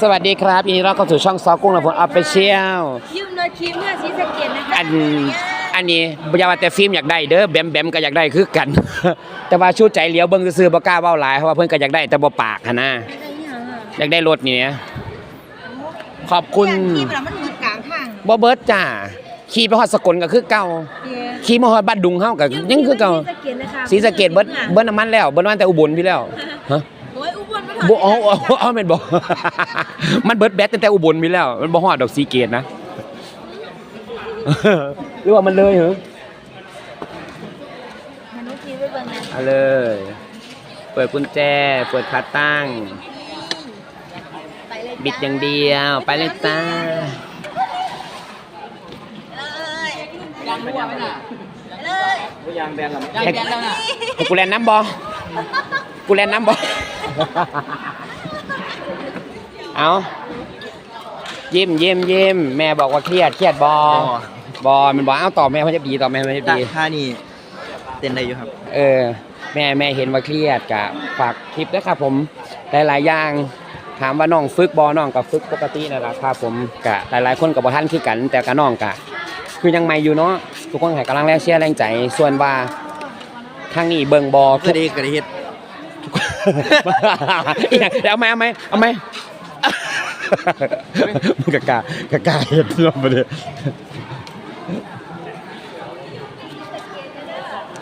สวัสดีครับยินดีต้อนรับเข้าสู่ช่องซอกุ้งและผลออฟฟิเชียลยืมโดยครีมเมื่อสีสะเกตนะคะอันอันนี้อยาว่าแต่ฟิล์มอยากได้เด้อแบมแบมก็อยากได้คือกัน แต่ว่าชูใจเหลียวเบิ่งซื่อๆบ่กล้าเว้าหลายเพราะว่าเพิ่นก็อยากได้แต่บ่ปากหันนะอะไรอย่างอะอยากได้รถนี่นะขอบคุณอย่างที่เวลามันมืดกลางทางบ่เบิดจ้าขี่ไปฮอดสกลก็คือเก่าเดียวขี่มาฮอดบ้านดุงเฮาก็ยังคือเก่าสีสะเกตนะคะศรีสะเกดเบิดเบิดน้ำมันแล้วเบิดน้ำมันแต่อุบลพี่แล้วฮะโอ้ยอุ บลมาบ่เอาเอาเอาแม่นบ่ มันเบิดแบตตั้งแต่อุบลพี่แล้ว มันบ่ฮอดดอกสีเกตนะ หรือว่ามันเลยเหรอมนุษย์คีไว้เบิ่งนะเอาเลย เปิดกุญแจ เปิดขาตั้ง ไปเลยบิดอย่างเดียว ไปเลยจ้าดังหัวไปน่ะเลยให้ให้กูแลนน้ำบ่กูแลนน้ำบ่ เอายิ้มยิ้มยิ้มแม่บอกว่าเครียดเครียดบอบอมันบอกเอาต่อแม่มันจะดีต่อแม่มันจะจากดีท่านี่เต้นได้อยู่ครับ เออ แม่แม่เห็นว่าเครียดกะฝากคลิปด้วยครับผมหลายๆอย่างถามว่าน้องฝึกบอน้องกับฝึกปกตินั่นแหละครับผมกะหลายๆคนกับบ่ท่านคือกัน แต่กับน้องกะคือยังไม่อยู่เนาะทุกคนให้กำลังแรงเชียร์แรงใจส่วนว่าทางนี้เบิ่งบอสวัสดีกระเฮ็ดอีหยัง เดี๋ยวเอาไหมเอาไหมเอาไหมมึงกะกากะกาเห็ดรอบมาเลย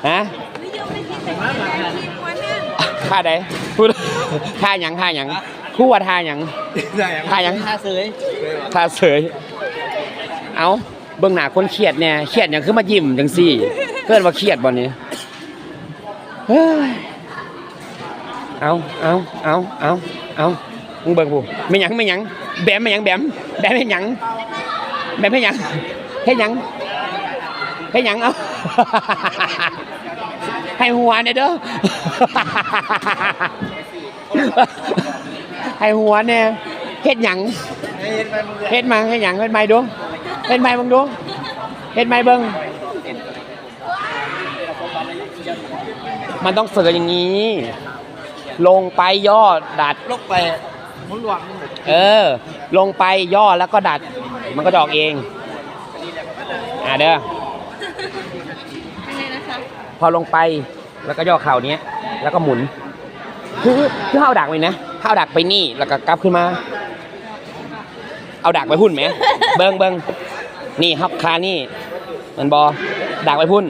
ฮะวิดีโอไม่คิดแต่ว่าครีมวันนึงท่าใดพูดท่าหยังท่าหยังคู่ว่าท่าหยังท่าหยังท่าเสยท่าเสยเอาเบื้องหน้าคนเครียดเนี่ยเครียดหยังคือมายิ้มจังซี่ เพื่อนว่าเครียดบ่นี้เฮ้ย เอาเอาเอาเอาเอามึงเบิ่งผู้ไม่หยังไม่หยังแบมไม่หยังแบมแบมให้หยังแบมให้หยังให้หยังให้หยังเอาให้หัวเนี่ยเด้อให้หัวเนี่ยเฮ็ดหยังเฮ็ดมาเฮ็ดหยังเฮ็ดไม้ดูเฮ็ดไม้บิ่งดูเฮ็ดไม้เบิ่งมันต้องเสืออย่างนี้ ลงไปย่อดัด ลกไปหมุนหลวงเออ ลงไปย่อแล้วก็ดัด มันก็จะออกเอง อ่าเด้อ อะไรนะคะพอลงไปแล้วก็ย่อเข่าเนี้ย แล้วก็หมุน คือคือเอาดักไว้นะเอาดักไปนี่แล้วก็กลับขึ้นมา เอาดักไปพุ่นไหม เบิ้งเบิ้งนี่ครับคานี่ มันบอดักไปพุ่น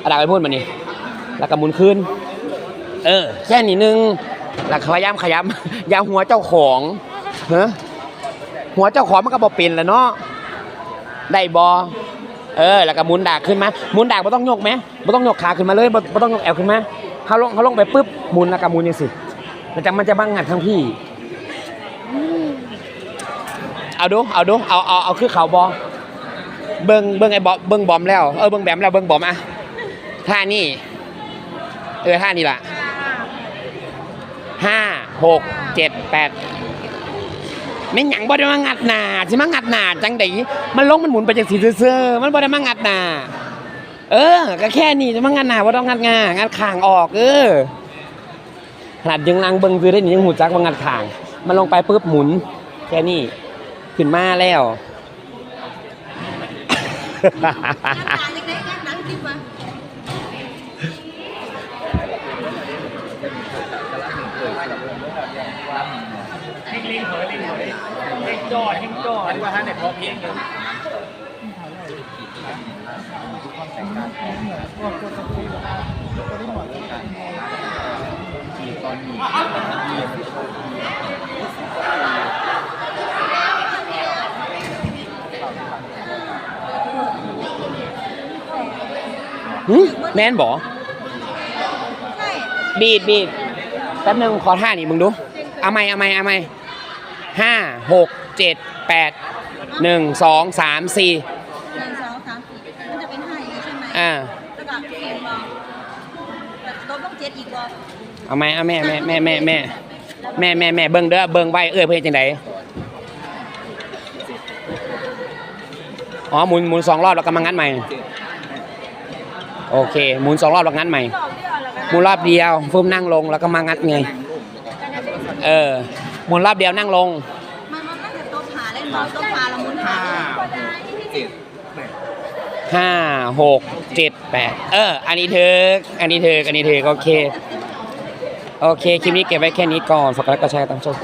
เอาดักไปพุ่นมานี่แล้วก็หมุนขึ้น เออ แค่นี้นึงแล้วขยำขยำอย่าหัวเจ้าของเฮ้หัวเจ้าของมันก็บอเป็นแหล้วเนาะได้บอเออ แล้วก็มุนดากขึ้นมาหมุนดากไม่ต้องยกไหมไม่ต้องยกขาขึ้นมาเลยไม่ต้องยกแอวขึ้นมาเขาลงเขาลงไปปุ๊บมุนแล้วก็มุนยังสิมันจะมันจะบังงัดทั้งพี่เอาดูเอาดูเอาเอาเอาคือเขาบอเบิ้งเบิ้งไอ้บอเบิ้งบอมแล้วเออเบิ้งแบมแล้วเบิ้งบอมอะท่านี่เออท่านี่ล่ะ ห้าหกเจ็ดแปดไม่หยังบ่ได้มางัดหนาสิมางัดหนาจังไดมันลงมันหมุนไปจังสีเซื่อมันบ่ได้มางัดหนาเออ ก็แค่นี้จะมางัดหนาบ่ต้องงัดงางัดขางออก เออขนาดยังนั่งเบิงซื้อได้นี่ยังหูจักว่างัดขาง มันลงไปปุ๊บหมุน แค่นี้ขึ้นมาแล้วากไหนงานหนังคลิปมาว่าท่านเนี่ยพอเพียงอยู่หึแม่นบ่ใช่บีดบีดแป๊บนึงขอท่านี่มึงดู เอาไหมเอาไหมเอาไหม ห้าหกเจ็ดแปดหนึ่งสองสามสี่หนึ่งสองสามสี่มันจะเป็นห้าอย่างนี้ใช่ไหมอ่าแล้วก็เขียนบอกแต่ลบต้องเจ็ดอีกบอกเอาไหมเอาแม่แม่แม่แม่แม่แม่แม่แม่เบิ่งเด้อเบิ่งไว้เอ้ยเพื่อนจังไดอ๋อหมุนหมุนสองรอบแล้วก็มางัดใหม่ โอเคหมุนสองรอบแล้วงัดใหม่รอบเดียวแล้วกันหมุนรอบเดียวฟุ่มนั่งลงแล้วก็มางัดไง เออ หมุนรอบเดียวนั่งลง มันเราต้องพาเราหมุนห้าเจ็ดแปดห้าหกเจ็ดแปดเออ อันนี้เธออันนี้เธออันนี้เธอโอเค โอเค คลิปนี้เก็บไว้แค่นี้ก่อนฝากกดไลค์กดแชร์ตามชม